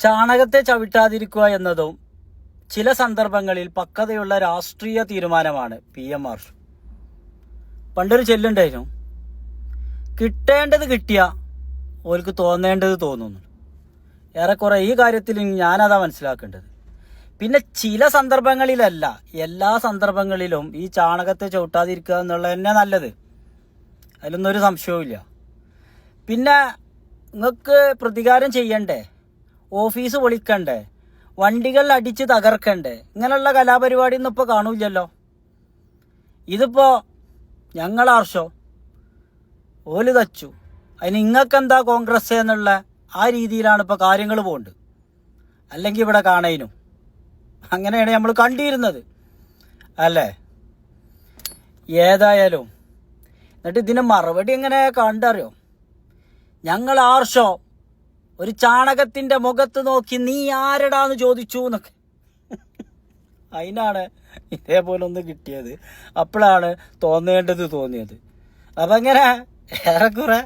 ചാണകത്തെ ചവിട്ടാതിരിക്കുക എന്നതും ചില സന്ദർഭങ്ങളിൽ പക്വതയുള്ള രാഷ്ട്രീയ തീരുമാനമാണ് പി എം ആർ. പണ്ടൊരു ചെല്ലുണ്ടായിരുന്നു. കിട്ടേണ്ടത് കിട്ടിയ ഓർക്ക് തോന്നേണ്ടത് തോന്നുന്നു. ഏറെക്കുറെ ഈ കാര്യത്തിൽ ഞാനതാ മനസ്സിലാക്കേണ്ടത്. പിന്നെ ചില സന്ദർഭങ്ങളിലല്ല എല്ലാ സന്ദർഭങ്ങളിലും ഈ ചാണകത്തെ ചവിട്ടാതിരിക്കുക എന്നുള്ളത് തന്നെ നല്ലത്. അതിലൊന്നും ഒരു സംശയവുമില്ല. പിന്നെ നിങ്ങൾക്ക് പ്രതികാരം ചെയ്യണ്ടേ? ഓഫീസ് പൊളിക്കണ്ടേ വണ്ടികൾ അടിച്ച് തകർക്കണ്ടേ? ഇങ്ങനെയുള്ള കലാപരിപാടി ഒന്നും ഇപ്പോൾ കാണൂല്ലല്ലോ. ഇതിപ്പോ ഞങ്ങളാർഷോ ഓൽ തച്ചു. അതിന് ഇങ്ങക്കെന്താ കോൺഗ്രസ് എന്നുള്ള ആ രീതിയിലാണ് ഇപ്പോൾ കാര്യങ്ങൾ പോകുന്നത് അല്ലെങ്കിൽ ഇവിടെ കാണേനും. അങ്ങനെയാണ് നമ്മൾ കണ്ടിരുന്നത്. അല്ലേ? ഏതായാലും. എന്നിട്ട് ഇതിന് മറുപടി എങ്ങനെ കണ്ടറിയോ? ഞങ്ങൾ ആർഷോ ഒരു ചാണകത്തിന്റെ മുഖത്ത് നോക്കി നീ ആരടാന്ന് ചോദിച്ചു എന്നൊക്കെ. അതിനാണ് ഇതേപോലെ ഒന്ന് കിട്ടിയത്. അപ്പോഴാണ് തോന്നേണ്ടത് തോന്നിയത്. അപ്പം എങ്ങനെ ഏറെക്കുറെ